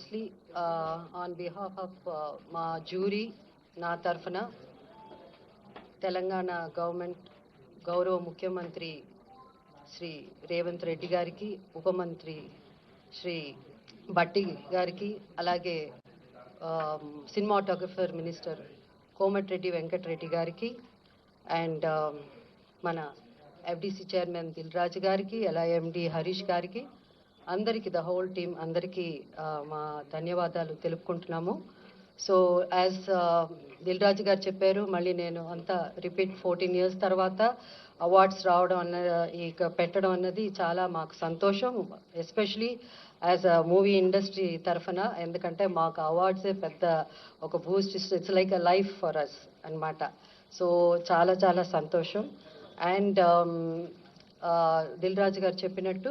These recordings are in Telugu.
ఆబ్వియస్లీ ఆన్ బిహాఫ్ ఆఫ్ మా జ్యూరీ నా తరఫున తెలంగాణ గవర్నమెంట్ గౌరవ ముఖ్యమంత్రి శ్రీ రేవంత్ రెడ్డి గారికి ఉప మంత్రి శ్రీ భట్టి గారికి అలాగే um, cinematographer minister Komatireddy Venkatareddy గారికి అండ్ um, మన ఎఫ్డిసి చైర్మన్ దిల్ రాజు గారికి అలా ఎండి హరీష్ గారికి అందరికీ ద హోల్ టీమ్ అందరికీ మా ధన్యవాదాలు తెలుపుకుంటున్నాము. సో యాజ్ దిల్ రాజు గారు చెప్పారు మళ్ళీ నేను అంతా రిపీట్ ఫోర్టీన్ ఇయర్స్ తర్వాత అవార్డ్స్ రావడం అన్న ఇక పెట్టడం అన్నది చాలా మాకు సంతోషం especially as a movie industry తరఫున ఎందుకంటే మాకు అవార్డ్సే పెద్ద ఒక boost it's like a life for us అన్నమాట. సో చాలా చాలా సంతోషం. అండ్ um, దిల్ రాజు గారు చెప్పినట్టు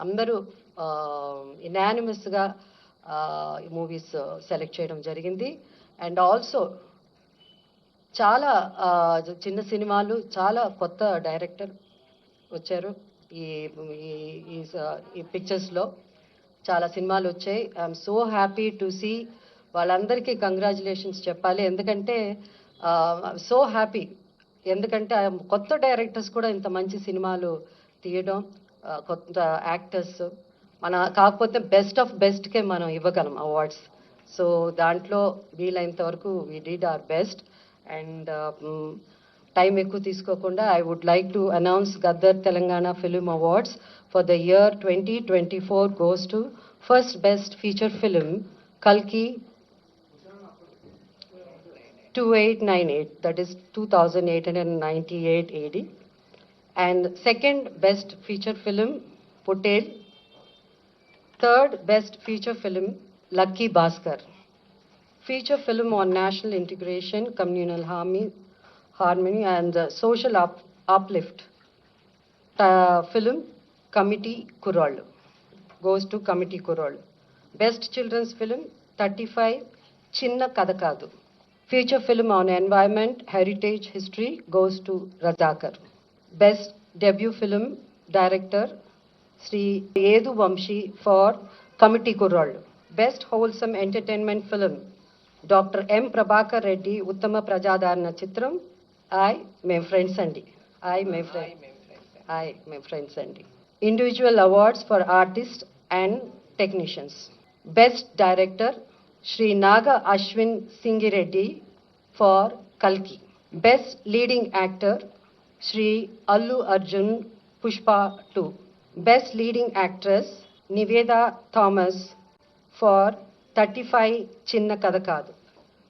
అందరూ ఇనానిమస్గా మూవీస్ సెలెక్ట్ చేయడం జరిగింది. అండ్ ఆల్సో చాలా చిన్న సినిమాలు చాలా కొత్త డైరెక్టర్ వచ్చారు. ఈ ఈ- ఈ పిక్చర్స్లో చాలా సినిమాలు వచ్చాయి. I'm so happy to see వాళ్ళందరికీ కంగ్రాచులేషన్స్ చెప్పాలి. ఎందుకంటే సో హ్యాపీ ఎందుకంటే ఆ కొత్త డైరెక్టర్స్ కూడా ఇంత మంచి సినిమాలు తీయడం కొత్త యాక్టర్స్. మన కాకపోతే బెస్ట్ ఆఫ్ బెస్ట్కే మనం ఇవ్వగలం అవార్డ్స్. సో దాంట్లో వీలైనంత వరకు we did our best and time ఎక్కువ తీసుకోకుండా I would like to announce Gaddar Telangana film awards for the year twenty twenty four goes to first best feature film కల్కి 2898 that is 2898 AD and second best feature film Potel, third best feature film Lucky Baskar, Feature film on national integration, communal harmony, and uh, social up, uplift. Uh, film Committee Kurol goes to Committee Kurol. Best children's film 35 Chinna Kadakadu. Feature film on environment, heritage, history goes to Razakar. Best debut film director Shri Yadu Vamsi for committee Kurrollu best wholesome entertainment film doctor M Prabhakar Reddy ఉత్తమ ప్రజాదరణ చిత్రం ఐ మేము ఫ్రెండ్స్ అండి ఐ మే ఫ్రెండ్ ఐ మే ఫ్రెండ్స్ అండి individual awards for artist and technicians best director Shri Naga Ashwin Singireddy for కల్కి best leading actor Sri Allu Arjun Pushpa 2. Best Leading Actress Niveda Thomas for 35 Chinna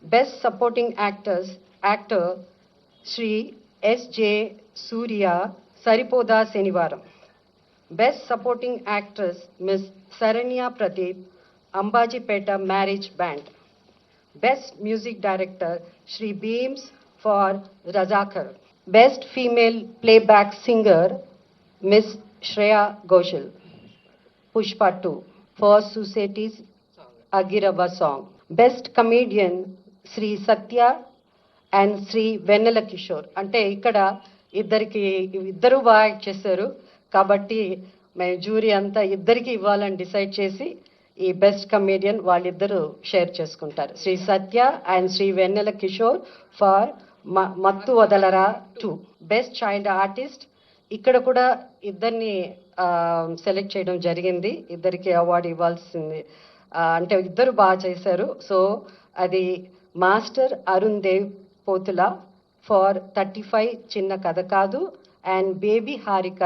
Best Supporting Actors Actor Sri S.J. Surya Saripoda Senivaram. Best Supporting Actress Ms. Saranya Pradeep Ambajipeta Marriage Band. Best Music Director Sri Beams for Razakar. Best female playback singer miss Shreya Ghoshal Pushpa two for societies అగిరవ song best comedian Shri Satya and Shri Vennela Kishore అంటే ఇక్కడ ఇద్దరికి ఇద్దరు బాగా యాక్ట్ చేశారు కాబట్టి మేము జ్యూరీ అంతా ఇద్దరికి ఇవ్వాలని డిసైడ్ చేసి ఈ బెస్ట్ కమేడియన్ వాళ్ళిద్దరూ షేర్ చేసుకుంటారు. Shri Satya and Shri Vennela Kishore for Mathu Vadalara? Two best child artist ఇక్కడ కూడా ఇద్దరిని సెలెక్ట్ చేయడం జరిగింది. ఇద్దరికి అవార్డు ఇవ్వాల్సింది. అంటే ఇద్దరు బాగా చేశారు. సో అది master Arun Dev Pothula for thirty five చిన్న కథ కాదు. And baby Harika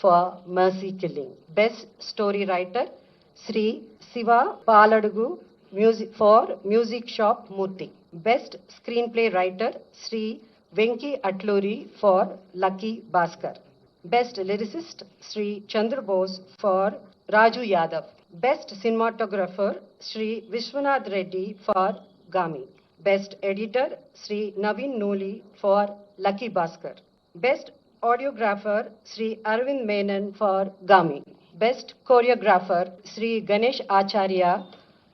for mercy killing best story writer Shri Shiva Paladugu music for music shop Murthy best screenplay writer Shri Venky Atluri for lucky Bhaskar best lyricist Shri Chandra Bose for Raju Yadav best cinematographer Shri Vishwanath Reddy for Gaami best editor Shri Naveen Nooli for lucky Bhaskar best audiographer Shri Arvind Menon for Gaami best choreographer Shri Ganesh Acharya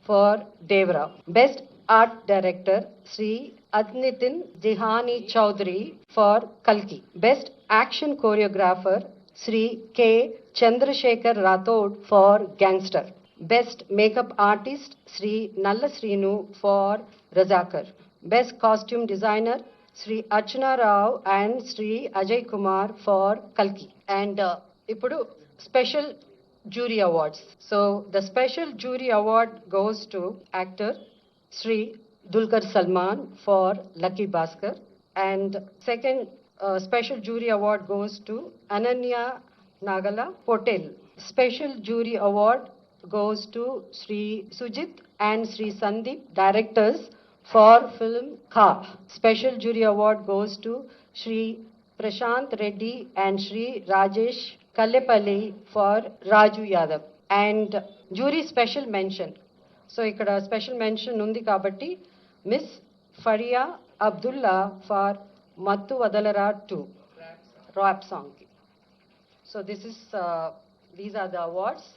for Devara best art director Shri అద్నితిన్ జిహానీ Chowdary far కల్కి best action choreographer Shri K Chandrasekhar Rathod far gangster best makeup artist Shri నల్ల Srinu far Razakar best costume designer Shri Archana Rao and Shri Ajay Kumar far కల్కి అండ్ ఇప్పుడు special jury awards. So the special jury award goes to actor Sri Dulkar Salman for Lucky Bhaskar. And second uh, special jury award goes to Ananya Nagala Potel. Special jury award goes to Sri Sujit and Sri Sandeep, directors for film Kha. Special jury award goes to Sri Prashant Reddy and Sri Rajesh Kallepalli for Raju Yadav and jury special mention so ఇక్కడ స్పెషల్ మెన్షన్ ఉంది కాబట్టి miss Faria Abdullah for Mathu Vadalara two rap సాంగ్కి so this is these are the awards